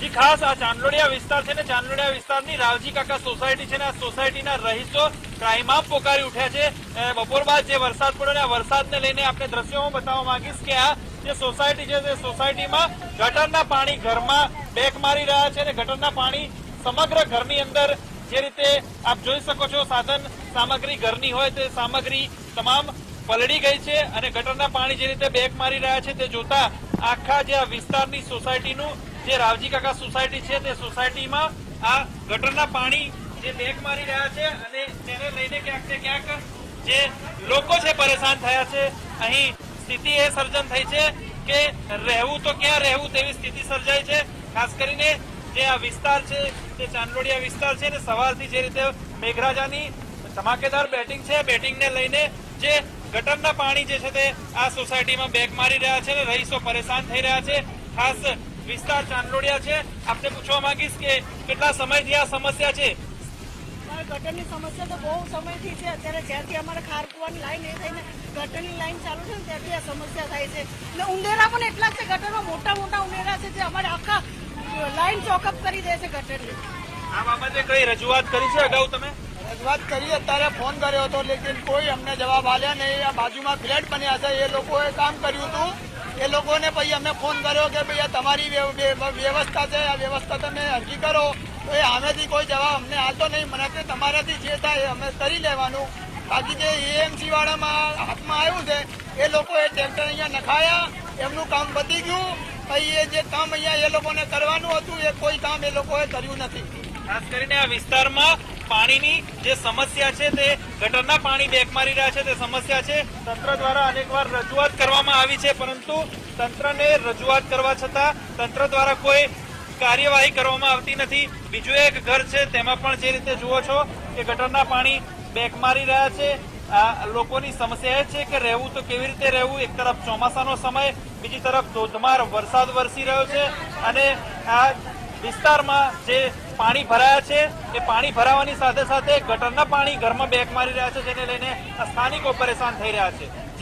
જી, ખાસ આ ચાંદલોડિયા વિસ્તાર છે ને ચાંદલોડિયા વિસ્તારની રાવજી કાકા સોસાયટી છે ને આ સોસાયટીના રહીશો ત્રાહિમામ પોકારી ઉઠ્યા છે. બપોર બાદ જે વરસાદ પડ્યો ને આ વરસાદને લઈને આપણે દ્રશ્યોમાં બતાવવા માંગીશ કે આ જે સોસાયટી છે તે સોસાયટીમાં ગટરના પાણી ઘરમાં બેક મારી રહ્યા છે અને ગટરના પાણી સમગ્ર ઘરની અંદર જે રીતે આપ જોઈ શકો છો સાધન સામગ્રી ઘરની હોય તે સામગ્રી તમામ પલળી ગઈ છે અને ગટરના પાણી જે રીતે બેક મારી રહ્યા છે તે જોતા આખા જે આ વિસ્તારની સોસાયટીનું જે રાવજી કાકા સોસાયટી છે તે સોસાયટીમાં આ ગટરના પાણી જે બેક મારી રહ્યા છે અને તેને લઈને ક્યાંક ને ક્યાંક જે લોકો છે પરેશાન થયા છે, અહીં સ્થિતિ એ સર્જન થઈ છે કે રહેવું તો ક્યાં રહેવું તેવી સ્થિતિ સર્જાઈ છે, ખાસ કરીને જે આ વિસ્તાર છે તે ચાંદોડિયા વિસ્તાર છે ને સવારથી જે રીતે મેઘરાજાની ધમાકેદાર બેટિંગ છે, બેટિંગને લઈને જે ગટરના પાણી જે છે તે આ સોસાયટીમાં બેક મારી રહ્યા છે ને રહીશો પરેશાન થઈ રહ્યા છે, ખાસ વિસ્તાર ચાંદલોડિયા છે. આપને પૂછવા માંગીશ કે કેટલા સમયથી આ સમસ્યા છે? ગટરની સમસ્યા તો બહુ સમયથી છે. અત્યારે જ્યારથી અમારે ખાર કૂવાની લાઈન એ થઈને ગટરની લાઈન ચાલુ છે ને ત્યારથી આ સમસ્યા થાય છે. ને ઉંદેરા પણ એટલા છે ગટરમાં મોટા મોટા ઉંદેરા છે જે અમારે આખા લાઈન ચોકઅપ કરી દે છે ગટરની. આ બાબતે કઈ રજૂઆત કરી છે અગાઉ તમે? રજૂઆત કરી અત્યારે ફોન કર્યો હતો લેકિન કોઈ અમને જવાબ આલ્યા નહીં. આ બાજુમાં ફ્લેટ બન્યા છે. એ લોકોએ કામ કર્યું હતું. એ લોકોને પછી અમે ફોન કર્યો કે ભાઈ આ તમારી વ્ય- વ્ય- વ્યવસ્થા છે, આ વ્યવસ્થા તમે અરજી કરો. તો એ આમેથી કોઈ જવાબ અમને આવતો નહીં. મને કે તમારાથી જે થાય એ અમે કરી લેવાનું. બાકી જે એએમસી વાળામાં હાથમાં આવ્યું છે, એ લોકોએ ટ્રેક્ટર અહીંયા નખાયા, એમનું કામ પતી ગયું. પછી એ જે કામ અહીંયા એ લોકોને કરવાનું હતું, એ કોઈ કામ એ લોકોએ કર્યું નથી. ખાસ કરીને આ વિસ્તારમાં પાણીની જે સમસ્યા છે તે ગટરના પાણી બેક મારી રહ્યા છે તે સમસ્યા છે. તંત્ર દ્વારા અનેકવાર રજૂઆત કરવામાં આવી છે, પરંતુ તંત્રને રજૂઆત કરવા છતાં તંત્ર દ્વારા કોઈ કાર્યવાહી કરવામાં આવતી નથી. બીજું એક ઘર છે, તેમાં પણ જે રીતે જુઓ છો કે ગટરના પાણી બેક મારી રહ્યા છે. આ લોકોની સમસ્યા એ છે કે રહેવું તો કેવી રીતે રહેવું? એક તરફ ચોમાસાનો સમય, બીજી તરફ ધોધમાર વરસાદ વરસી રહ્યો છે અને આ વિસ્તારમાં જે પાણી ભરાયા છે. એ પાણી ભરાવાની સાથે સાથે ગટરના પાણી ઘરમાં બેક મારી રહ્યા છે, જેને લઈને સ્થાનિકો પરેશાન થઈ રહ્યા છે.